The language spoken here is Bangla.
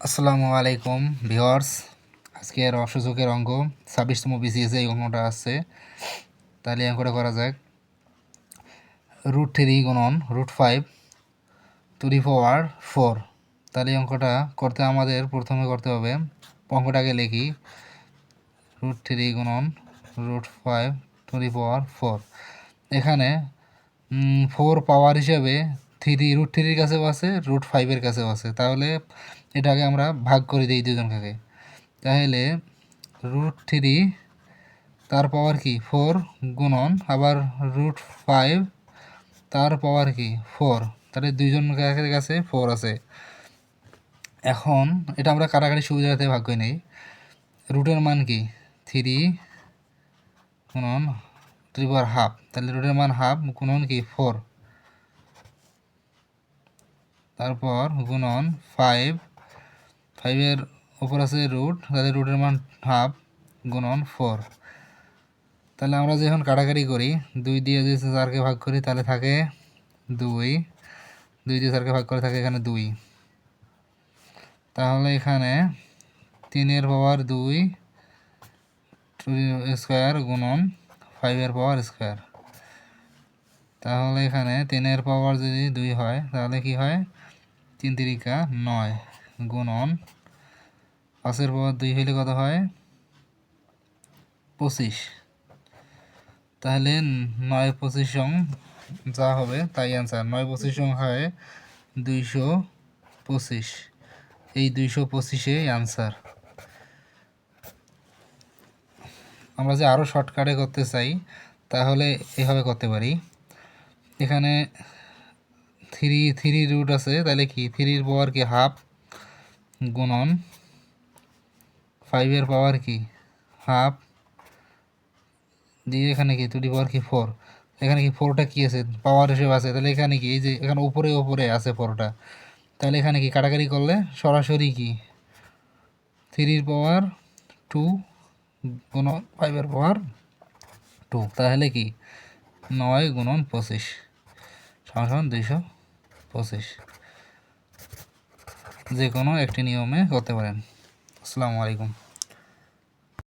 আসসালামু আলাইকুম ভিওয়ার্স আজকের অসুযোগের অঙ্ক ছাব্বিশতম বিসিএস এই অঙ্কটা আসছে তাহলে অঙ্কটা করা যাক। রুট থ্রি গুণন root five to the power four তাহলে অঙ্কটা করতে আমাদের প্রথমে করতে হবে। অঙ্কটাকে লিখি। রুট থ্রি গুণন root five to the power four এখানে ফোর পাওয়ার হিসেবে থ্রি রুট থ্রির কাছেও আছে রুট ফাইভের কাছেও আছে। তাহলে এটাকে আমরা ভাগ করে দিই দুজনকে। তাহলে রুট থ্রি তার পাওয়ার কি? ফোর গুণন, আবার রুট ফাইভ তার পাওয়ার কি? ফোর তাহলে দুইজন কাছে ফোর আছে। এখন এটা আমরা কাটাকাটি সুবিধাতে ভাগ করে নিই। রুটের মান কি? থ্রি গুণন থ্রি পাওয়ার হাফ তাহলে রুটের মান হাফ গুণন কি? ফোর তারপর গুণন ফাইভ ফাইভের ওপর আছে রুট তাহলে রুটের মান হাফ গুণন ফোর তাহলে আমরা যখন কাটাকাটি করি, দুই দিয়ে যদি চারকে ভাগ করি, তাহলে থাকে দুই। দুই দিয়ে চারকে ভাগ করে থাকে এখানে দুই। তাহলে এখানে তিনের পাওয়ার দুই স্কোয়ার গুণন ফাইভের পাওয়ার স্কোয়ার তাহলে এখানে তিনের পাওয়ার যদি দুই হয়, তাহলে কি হয়? তিন তিরিকা, নয় গুণন। পাঁচের পর দুই হইলে কত হয়? পঁচিশ। তাহলে নয় পঁচিশ সং যা হবে তাই অ্যান্সার নয় পঁচিশ সং হয় দুইশো পঁচিশ। এই দুইশো পঁচিশে অ্যান্সার আমরা যে আরও শর্টকাটে করতে চাই, তাহলে এভাবে করতে পারি। এখানে থ্রি থ্রি রুট আছে, তাহলে কি? থ্রির পাওয়ার কি? হাফ গুণন। ফাইভের পাওয়ার কি? হাফ দিয়ে এখানে কি? টু ডি পাওয়ার কি? ফোর এখানে কি? ফোরটা কি আছে? পাওয়ার হিসেবে আছে। তাহলে এখানে কি? এই যে এখানে উপরে উপরে আছে ফোরটা তাহলে এখানে কি? কাটাকাটি করলে সরাসরি কি? থ্রির পাওয়ার টু গুণন ফাইভের পাওয়ার টু তাহলে কি? নয় গুণন পঁচিশ। সমান দুইশো পঁচিশ। যে কোনো একটি নিয়মে করতে পারেন। আসসালামু আলাইকুম।